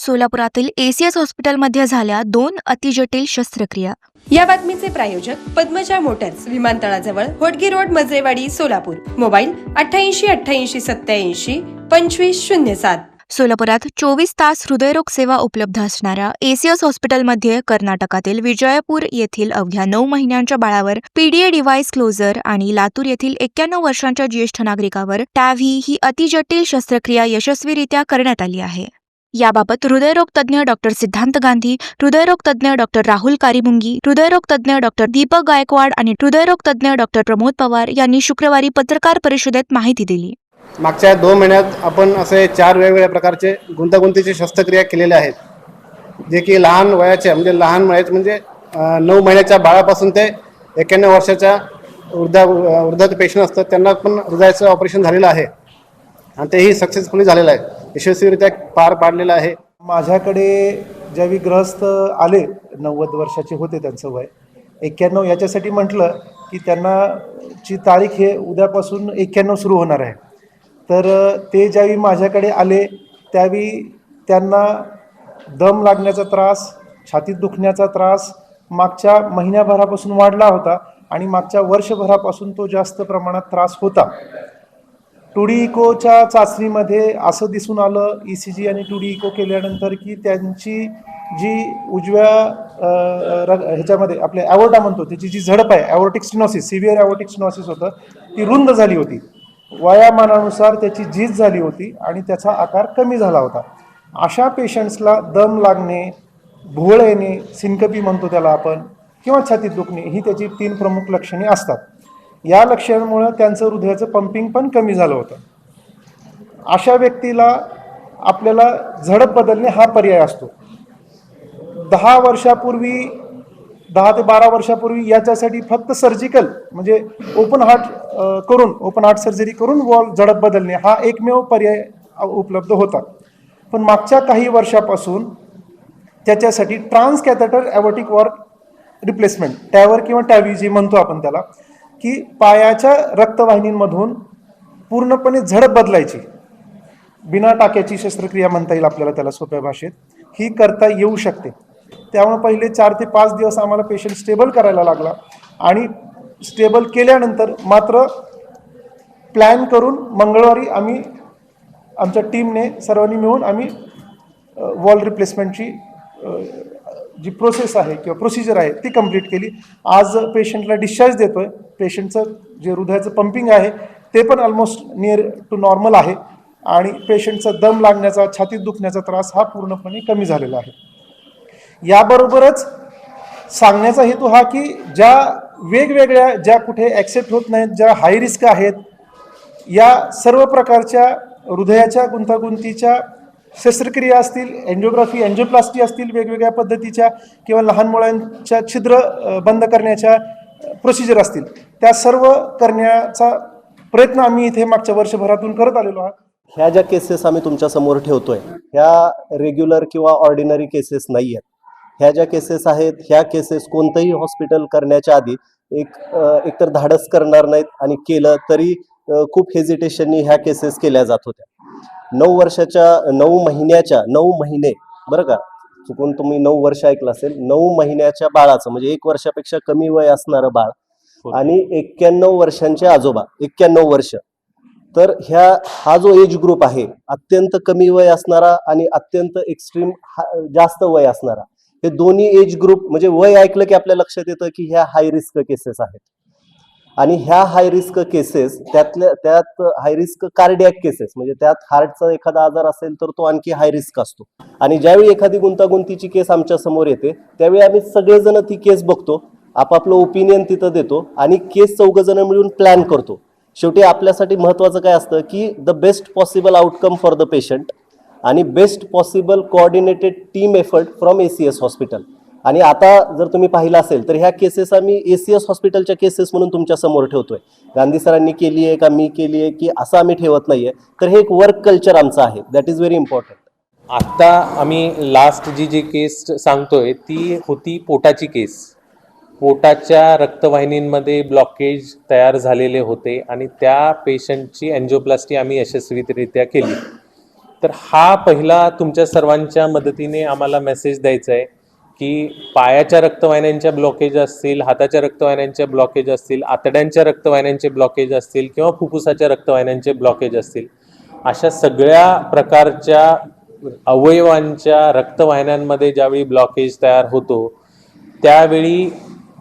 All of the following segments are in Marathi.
सोलापुरातील एसीएस हॉस्पिटलमध्ये झाल्या दोन अतिजटिल शस्त्रक्रिया. या बातमीचे प्रायोजक पद्मजा मोटर्स विमानतळाजवळ होटगी रोड मजरेवाडी सोलापूर. मोबाईल अठ्ठ्याऐंशी अठ्ठ्याऐंशी सत्याऐंशी पंचवीस शून्य सात. सोलापुरात चोवीस तास हृदयरोग सेवा उपलब्ध असणाऱ्या एसीएस हॉस्पिटलमध्ये कर्नाटकातील विजयपूर येथील अवघ्या नऊ महिन्यांच्या बाळावर पीडीए डिव्हाइस क्लोजर आणि लातूर येथील एक्क्याण्णव वर्षांच्या ज्येष्ठ नागरिकावर टॅव्ही ही अतिजटिल शस्त्रक्रिया यशस्वीरित्या करण्यात आली आहे. याबाबत हृदयरोग तज्ज्ञ डॉक्टर सिद्धांत गांधी हृदयरोग तज्ज्ञ डॉक्टर राहुल कारिमुंगी हृदयरोग तज्ज्ञ डॉक्टर दीपक गायकवाड आणि हृदयरोग तज्ज्ञ डॉक्टर प्रमोद पवार यांनी शुक्रवारी पत्रकार परिषदेत माहिती दिली. मागच्या दोन महिन्यात आपण असे चार वेगवेगळ्या प्रकारचे गुंतागुंतीचे शस्त्रक्रिया केलेल्या आहेत. जे की लहान वयाचे म्हणजे लहान वयाचे म्हणजे नऊ महिन्याच्या बाळापासून ते एक्याण्णव वर्षाच्या वृद्धा वृद्धाचे पेशंट असतात त्यांना पण हृदयाचं ऑपरेशन झालेलं आहे. आणि तेही सक्सेसफुली झालेलं आहे. यशस्वीरित्या पार पाडलेला आहे. माझ्याकडे ज्यावेळी ग्रहस्थ आले नव्वद वर्षाचे होते त्यांचं वय एक्क्याण्णव याच्यासाठी म्हटलं की त्यांना ची तारीख हे उद्यापासून एक्क्याण्णव सुरू होणार आहे. तर ते ज्यावेळी माझ्याकडे आले त्यावेळी त्यांना दम लागण्याचा त्रास छातीत दुखण्याचा त्रास मागच्या महिन्याभरापासून वाढला होता आणि मागच्या वर्षभरापासून तो जास्त प्रमाणात त्रास होता. टू डी इकोच्या चाचणीमध्ये असं दिसून आलं ई सी जी आणि टू डी इको केल्यानंतर की त्यांची जी उजव्या ह्याच्यामध्ये आपल्या ॲवोर्टा म्हणतो त्याची जी झडप आहे ॲवोर्टिक स्टिनॉसिस सिव्हिअर ॲवोर्टिक स्टिनॉसिस होतं ती रुंद झाली होती. वयामानानुसार त्याची झीज झाली होती आणि त्याचा आकार कमी झाला होता. अशा पेशंट्सला दम लागणे भोवळ येणे सिनकपी म्हणतो त्याला आपण किंवा छातीत दुखणे ही त्याची तीन प्रमुख लक्षणे असतात. या लक्षणामुळं त्यांचं हृदयाचं पंपिंग पण कमी झालं होतं. अशा व्यक्तीला आपल्याला झडप बदलणे हा पर्याय असतो. दहा वर्षापूर्वी दहा ते बारा वर्षापूर्वी याच्यासाठी फक्त सर्जिकल म्हणजे ओपन हार्ट करून ओपन हार्ट सर्जरी करून वॉल झडप बदलणे हा एकमेव पर्याय उपलब्ध होता. पण मागच्या काही वर्षापासून त्याच्यासाठी transcatheter aortic valve replacement TAVR किंवा टॅवी जे म्हणतो आपण त्याला की पायाच्या रक्तवाहिनींमधून पूर्णपणे झडप बदलायची. बिना टाक्याची शस्त्रक्रिया म्हणता येईल आपल्याला त्याला सोप्या भाषेत. ही करता येऊ शकते. त्यामुळे पहिले चार ते पाच दिवस आम्हाला पेशंट स्टेबल करायला लागला. आणि स्टेबल केल्यानंतर मात्र प्लॅन करून मंगळवारी आम्ही आमच्या टीमने सर्वांनी मिळून आम्ही वॉल रिप्लेसमेंटची जी प्रोसेस आहे किंवा प्रोसिजर आहे ती कंप्लीट केली. आज पेशंटला डिस्चार्ज देतोय. पेशंटचं जे हृदयाचं पंपिंग आहे ते पण ऑलमोस्ट नियर टू नॉर्मल आहे. आणि पेशंटचा दम लागण्याचा छातीत दुखण्याचा त्रास हा पूर्णपणे कमी झालेला आहे. याबरोबरच सांगण्याचा हेतू हा की ज्या वेगवेगळ्या ज्या कुठे ॲक्सेप्ट होत नाहीत ज्या हाय रिस्क आहेत या सर्व प्रकारच्या हृदयाच्या गुंतागुंतीच्या शस्त्रक्रिया असतील एन्जिओग्राफी एन्जिओप्लास्टी असतील वेगवेगळ्या पद्धतीच्या किंवा लहान मुलांच्या छिद्र बंद करण्याच्या प्रोसिजर असतील. त्या सर्व करण्याचा प्रयत्न आम्ही इथे मागच्या वर्षभरातून करत आलेलो आहोत. ह्या ज्या केसेस आम्ही तुमच्यासमोर ठेवतोय ह्या रेग्युलर किंवा ऑर्डिनरी केसेस नाही आहेत ह्या ज्या केसेस आहेत ह्या केसेस कोणतंही हॉस्पिटल करण्याच्या आधी एक एकतर धाडस करणार नाहीत आणि केलं तरी खूप हेजिटेशननी ह्या केसेस केल्या जात होत्या. नऊ वर्षाच्या नऊ महिन्याच्या नऊ महिने बरं का? चुकून तुम्ही नऊ वर्ष ऐकलं असेल नऊ महिन्याच्या बाळाचं म्हणजे एक वर्षापेक्षा कमी वय असणारं बाळ आणि एक्क्याण्णव वर्षांचे आजोबा एक्क्याण्णव वर्ष. तर ह्या हा जो एज ग्रुप आहे अत्यंत कमी वय असणारा आणि अत्यंत एक्स्ट्रीम जास्त वय असणारा हे दोन्ही एज ग्रुप म्हणजे वय ऐकलं की आपल्या लक्षात येतं की ह्या हाय रिस्क केसेस आहेत. आणि ह्या हाय रिस्क केसेस त्यातल्या त्यात हाय रिस्क कार्डियक केसेस म्हणजे त्यात हार्टचा एखादा आजार असेल तर तो आणखी हाय रिस्क असतो. आणि ज्यावेळी एखादी गुंतागुंतीची केस आमच्यासमोर येते त्यावेळी आम्ही सगळेजण ती केस बघतो आपापलं ओपिनियन तिथं देतो आणि केस चौघजण मिळून प्लॅन करतो. शेवटी आपल्यासाठी महत्वाचं काय असतं की the best possible outcome for the patient आणि best possible coordinated team effort from A C S hospital आणि आता जर तुम्ही पाहिलं असेल तर ह्या केसेस आम्ही ए सी एस हॉस्पिटलच्या केसेस म्हणून तुमच्यासमोर ठेवतोय. गांधी सरांनी केली आहे का मी केली आहे की असं आम्ही ठेवत नाहीये. तर हे एक वर्क कल्चर आमचं आहे. दॅट इज व्हेरी इम्पॉर्टंट आत्ता आम्ही लास्ट जी जी केस सांगतोय ती होती पोटाची केस पोटाच्या रक्तवाहिनींमध्ये ब्लॉकेज तयार झालेले होते आणि त्या पेशंटची अँजिओप्लास्टी आम्ही यशस्वीरित्या केली. तर हा पहिला तुमच्या सर्वांच्या मदतीने आम्हाला मेसेज द्यायचा आहे की पायाच्या रक्तवाहिन्यांच्या ब्लॉकेज असतील हाताच्या रक्तवाहिन्यांच्या ब्लॉकेज असतील आतड्यांच्या रक्तवाहिन्यांचे ब्लॉकेज असतील किंवा फुफ्फुसाच्या रक्तवाहिन्यांचे ब्लॉकेज असतील अशा सगळ्या प्रकारच्या अवयवांच्या रक्तवाहिन्यांमध्ये ज्यावेळी ब्लॉकेज तयार होतो त्यावेळी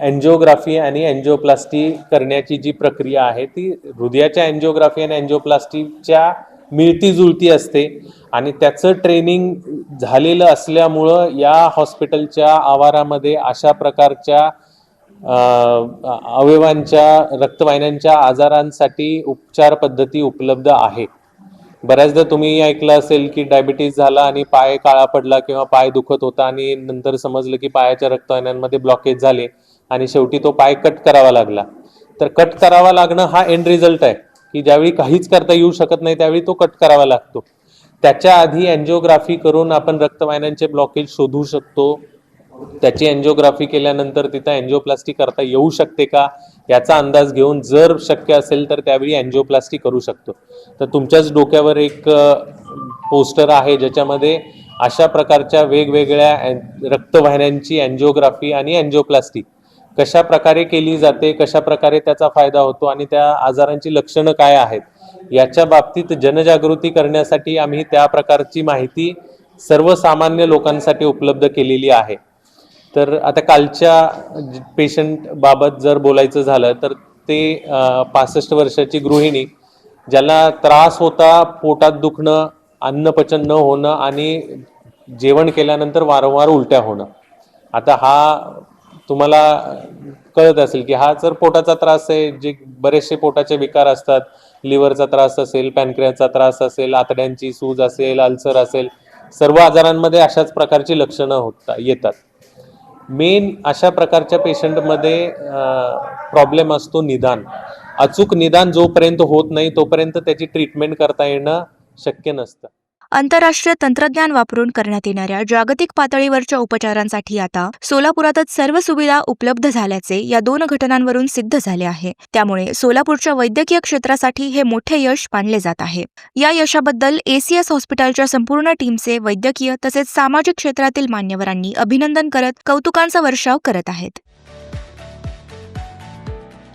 अँजिओग्राफी आणि अँजिओप्लास्टी करण्याची जी प्रक्रिया आहे ती हृदयाच्या अँजिओग्राफी आणि अँजिओप्लास्टीच्या मिळती जुळती असते. आणि त्याचं ट्रेनिंग झालेलं असल्यामुळं या हॉस्पिटलच्या आवारामध्ये अशा प्रकारच्या अवयवांच्या रक्तवाहिन्यांच्या आजारांसाठी उपचार पद्धती उपलब्ध आहे बऱ्याचदा तुम्ही ऐकलं असेल की डायबिटीज झाला आणि पाय काळा पडला किंवा पाय दुखत होता आणि नंतर समजलं की पायाच्या रक्तवाहिन्यांमध्ये ब्लॉकेज झाले आणि शेवटी तो पाय कट करावा लागला. तर कट करावा लागणं हा एंड रिझल्ट आहे. की ज्यावेळी काहीच करता येऊ शकत नाही त्यावेळी तो कट करावा लागतो. त्याच्या आधी अँजिओग्राफी करून आपण रक्तवाहिन्यांचे ब्लॉकेज शोधू शकतो. त्याची अँजिओग्राफी केल्यानंतर तिथं अँजिओप्लास्टी करता येऊ शकते का याचा अंदाज घेऊन जर शक्य असेल तर त्यावेळी अँजिओप्लास्टी करू शकतो. तर तुमच्याच डोक्यावर एक पोस्टर आहे ज्याच्यामध्ये अशा प्रकारच्या वेगवेगळ्या रक्तवाहिन्यांची अँजिओग्राफी आणि अँजिओप्लास्टी कशा प्रकारे केली जाते कशा प्रकारे त्याचा फायदा होतो आणि त्या आजारांची लक्षणं काय आहेत याच्या बाबतीत जनजागृती करण्यासाठी आम्ही त्या प्रकारची माहिती सर्वसामान्य लोकांसाठी उपलब्ध केलेली आहे. तर आता कालच्या पेशंट बाबत जर बोलायचं झालं तर ते पासष्ट वर्षाची गृहिणी ज्याला त्रास होता पोटात दुखणं अन्नपचन न होणं आणि जेवण केल्यानंतर वारंवार उलट्या होणं. आता हा तुम्हाला कळत असेल की हा जर पोटाचा त्रास आहे जे बरेचसे पोटाचे विकार असतात लिव्हरचा त्रास असेल पॅनक्रियाचा त्रास असेल आतड्यांची सूज असेल अल्सर असेल सर्व आजारांमध्ये अशाच प्रकारची लक्षणं होता येतात. मेन अशा प्रकारच्या पेशंटमध्ये प्रॉब्लेम असतो निदान. अचूक निदान जोपर्यंत होत नाही तोपर्यंत त्याची ट्रीटमेंट करता येणं शक्य नसतं. आंतरराष्ट्रीय तंत्रज्ञान वापरून करण्यात येणाऱ्या जागतिक पातळीवरच्या उपचारांसाठी आता सोलापुरातच सर्व सुविधा उपलब्ध झाल्याचे या दोन घटनांवरून सिद्ध झाले आहे. त्यामुळे सोलापूरच्या वैद्यकीय क्षेत्रासाठी हे मोठे यश मानले जात आहे. या यशाबद्दल एसीएस हॉस्पिटलच्या संपूर्ण टीमचे वैद्यकीय तसेच सामाजिक क्षेत्रातील मान्यवरांनी अभिनंदन करत कौतुकांचा वर्षाव करत आहेत.